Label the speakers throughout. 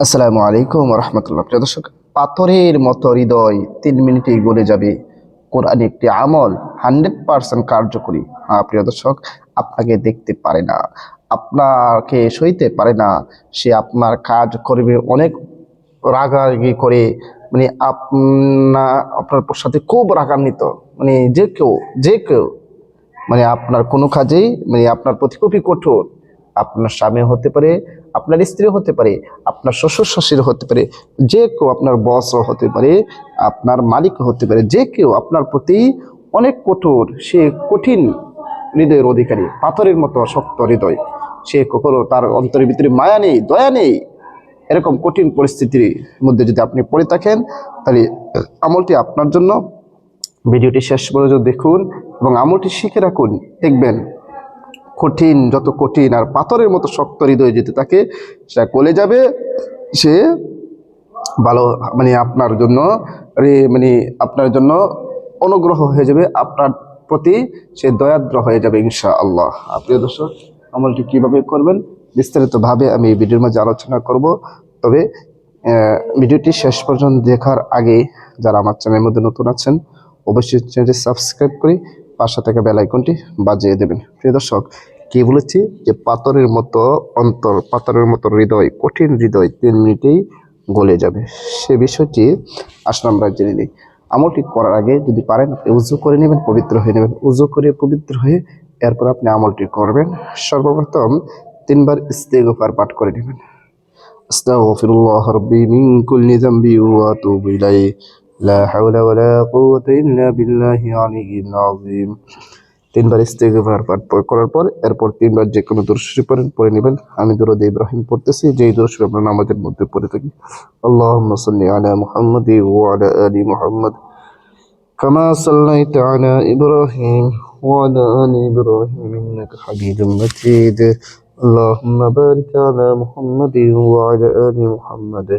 Speaker 1: আসসালামু আলাইকুম রহমতুল্লাহ। প্রিয় দর্শক, পাথরের মতো হৃদয় তিন মিনিটেই গলে যাবে। কোরআন একটি আমল, হান্ড্রেড পার্সেন্ট কার্যকরী। হ্যাঁ প্রিয় দর্শক, আপনাকে দেখতে পারে না, আপনাকে সইতে পারে না। সে আপনার কাজ করবে, অনেক রাগারাগি করে মানে আপনা, আপনার সাথে খুব রাগান্বিত মানে যে কেউ যে কেউ মানে আপনার কোনো কাজেই মানে আপনার প্রতি খুবই কঠোর। আপনার স্বামী হতে পারে আপনার স্ত্রী হতে পারে, আপনার শ্বশুর শাশুড়ি হতে পারে, যে কেউ আপনার বসও হতে পারে, আপনার মালিক হতে পারে, যে কেউ আপনার প্রতি অনেক কঠোর, সে কঠিন হৃদয়ের অধিকারী, পাথরের মতো শক্ত হৃদয়, সে কখনো তার অন্তরের ভিতরে মায়া নেই, দয়া নেই, এরকম কঠিন পরিস্থিতির মধ্যে যদি আপনি পড়ে থাকেন, তাহলে আমলটি আপনার জন্য। ভিডিওটি শেষ পর্যন্ত দেখুন এবং আমলটি শিখে রাখুন, দেখবেন কঠিন, যত কঠিন আর পাথরের মতো শক্ত হৃদয় যেতে থাকে, সেটা গলে যাবে, সে ভালো মানে আপনার জন্য মানে আপনার জন্য অনুগ্রহ হয়ে যাবে, আপনার প্রতি সে দয়াদ্র হয়ে যাবে ইনশা আল্লাহ প্রিয় দর্শক, আমলটি কীভাবে করবেন? বিস্তারিতভাবে আমি এই ভিডিওর মাঝে আলোচনা করব। তবে ভিডিওটি শেষ পর্যন্ত দেখার আগে, যারা আমার চ্যানেলের মধ্যে নতুন আছেন, অবশ্যই চ্যানেলটি সাবস্ক্রাইব করে পাশা থেকে বেল আইকনটি বাজিয়ে দেবেন। প্রিয় দর্শক, কি বলেছি? যে পাথরের মতো অন্তর, পাথরের মতো হৃদয়, কঠিন হৃদয় তিন মিনিটেই গলে যাবে। সে বিষয়টি আসলে আমরা জেনে নিই। আমলটি করার আগে যদি পারেন, উজু করে নেবেন, পবিত্র হয়ে নেবেন। উজু করে পবিত্র হয়ে এরপর আপনি আমলটি করবেন। সর্বপ্রথম তিনবার ইস্তেগফার পাঠ করে নেবেন। আস্তাগফিরুল্লাহ রাব্বি মিন কুল্লি ওয়া لا حول ولا قوة إلا بالله العلي العظيم তিনবার ইস্তেগফার পাঠ করার পর এরপর তিনবার যে কোনো দূরশরী পড়েন, পড়ে নেবেন। আমি দুরুদ ইব্রাহিম পড়তেছি, যেই দূরশরী আমরা নামাজের মধ্যে পড়ে থাকি। আল্লাহুম্মা সাল্লি আলা মুহাম্মাদ ওয়া আলা আলি মুহাম্মাদ كما صليت على إبراهيم وعلى آل إبراهيم إنك حميد مجيد اللهم بارك على محمد وعلى آل محمد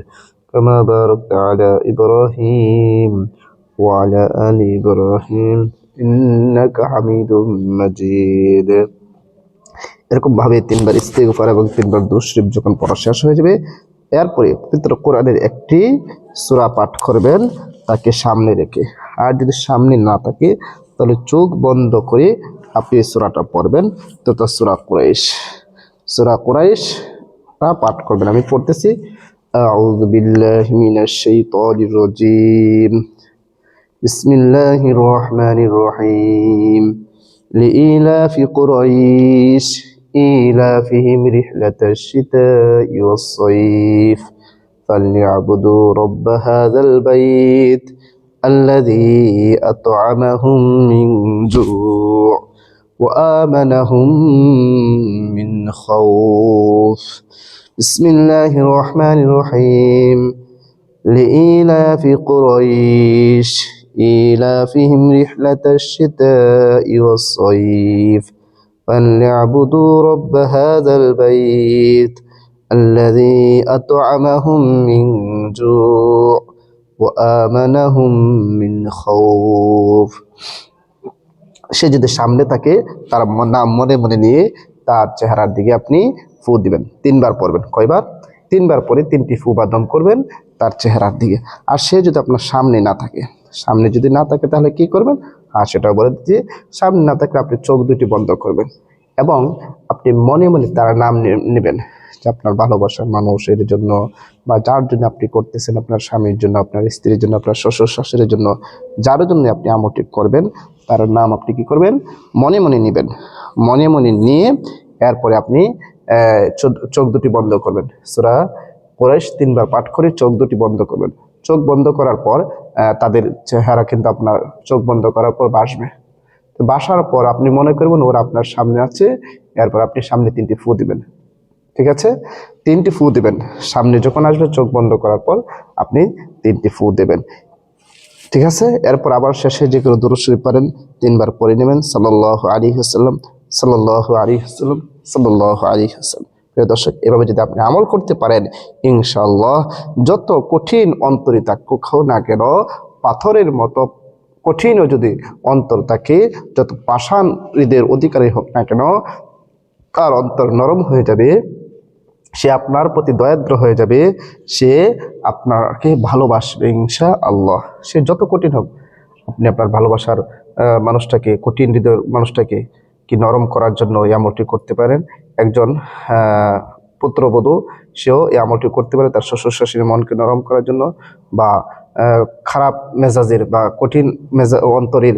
Speaker 1: كما باركت على إبراهيم وعلى آل إبراهيم إنك حميد مجيد এরকম ভাবে তিনবার ইস্তেগফার এবং তিনবার দুশরিফ যখন পড়া শেষ হয়ে যাবে এরপরে পবিত্র কোরআনের একটি সূরা পাঠ করবেন তাকে সামনে রেখে আর যদি সামনে না থাকে তাহলে চোখ বন্ধ করে আপনি এই সূরাটা পড়বেন তো তা সূরা কুরাইশ সূরা কুরাইশ তা পাঠ করবেন আমি পড়তেছি أعوذ بالله من الشيطان الرجيم. بسم الله الرحمن الرحيم. لإيلاف قريش إيلافهم رحلة الشتاء والصيف. فليعبدوا رب هذا البيت الذي أطعمهم من جوع وآمنهم من خوف. بسم الله الرحمن الرحيم لإيلاف قريش إيلافهم رحلة الشتاء والصيف فليعبدوا رب هذا البيت الذي أطعمهم من جوع وآمنهم من خوف সে যদি সামনে থাকে তার ম- নাম মনে মনে নিয়ে তার চেহারার দিকে আপনি ফু দিবেন। তিনবার পড়বেন কয়বার? তিনবার পরে তিনটি ফু বা দম করবেন তার চেহারার দিকে। আর সে যদি আপনার সামনে না থাকে, সামনে যদি না থাকে তাহলে কি করবেন? আর সেটা বলে দিচ্ছি, সামনে না থাকলে আপনি চোখ দুটি বন্ধ করবেন এবং আপনি মনে মনে তার নাম নেবেন যে আপনার ভালোবাসার মানুষের জন্য বা যার জন্য আপনি করতেছেন আপনার স্বামীর জন্য, আপনার স্ত্রীর জন্য, আপনার শ্বশুর শাশুড়ির জন্য, যার জন্য আপনি আমলটি করবেন, তার নাম আপনি কি করবেন? মনে মনে নেবেন। মনে মনে নিয়ে এরপরে আপনি চোখ- দুটি বন্ধ করবেন। সুরা কোরাইশ তিনবার পাঠ করে চোখ দুটি বন্ধ করবেন। চোখ বন্ধ করার পর তাদের চেহারা কিন্তু আপনার চোখ বন্ধ করার পর বাসবে। তো বাসার পর আপনি মনে করবেন ওরা আপনার সামনে আছে, এরপর আপনি সামনে তিনটি ফু দিবেন। ঠিক আছে? তিনটি ফু দিবেন। সামনে যখন আসবে চোখ বন্ধ করার পর আপনি তিনটি ফু দেবেন। ঠিক আছে? এরপর আবার শেষে যে কোনো দুরুশ্বরী পারেন তিনবার পড়ে নেবেন। সাল্লাহ আলী হাসাল্লাম দর্শক, এভাবে যদি আপনি আমল করতে পারেন, ইনশাআল্লাহ যত কঠিন অন্তরে থাকুক না কেন, পাথরের মতো কঠিনও যদি অন্তর থাকে, যত পাষাণ হৃদয়ের অধিকারী হোক না কেন, তার অন্তর নরম হয়ে যাবে, সে আপনার প্রতি দয়াদ্র হয়ে যাবে, সে আপনাকে ভালোবাসবে ইনশা আল্লাহ সে যত কঠিন হোক, আপনি আপনার ভালোবাসার মানুষটাকে, কঠিন হৃদয়ের মানুষটাকে কি নরম করার জন্য এই আমলটি করতে পারেন। একজন পুত্রবধূ, সেও এই আমলটি করতে পারে তার শ্বশুর শাশুড়ির মনকে নরম করার জন্য বা খারাপ মেজাজের বা কঠিন মেজা অন্তরের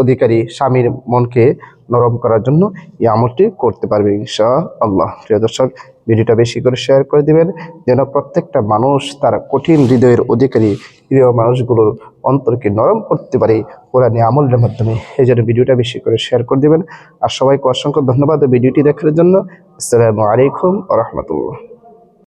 Speaker 1: অধিকারী স্বামীর মনকে নরম করার জন্য এই আমলটি করতে পারবে ইনশা আল্লাহ প্রিয় দর্শক, ভিডিওটা বেশি করে শেয়ার করে দিবেন, যেন প্রত্যেকটা মানুষ তার কঠিন হৃদয়ের অধিকারী প্রিয় মানুষগুলোর অন্তরকে নরম করতে পারে কোরআনে আমলের মাধ্যমে। এই জন্য ভিডিওটা বেশি করে শেয়ার করে দিবেন। আর সবাইকে অসংখ্য ধন্যবাদ ভিডিওটি দেখার জন্য। আসসালামু আলাইকুম রহমতুল্লাহ।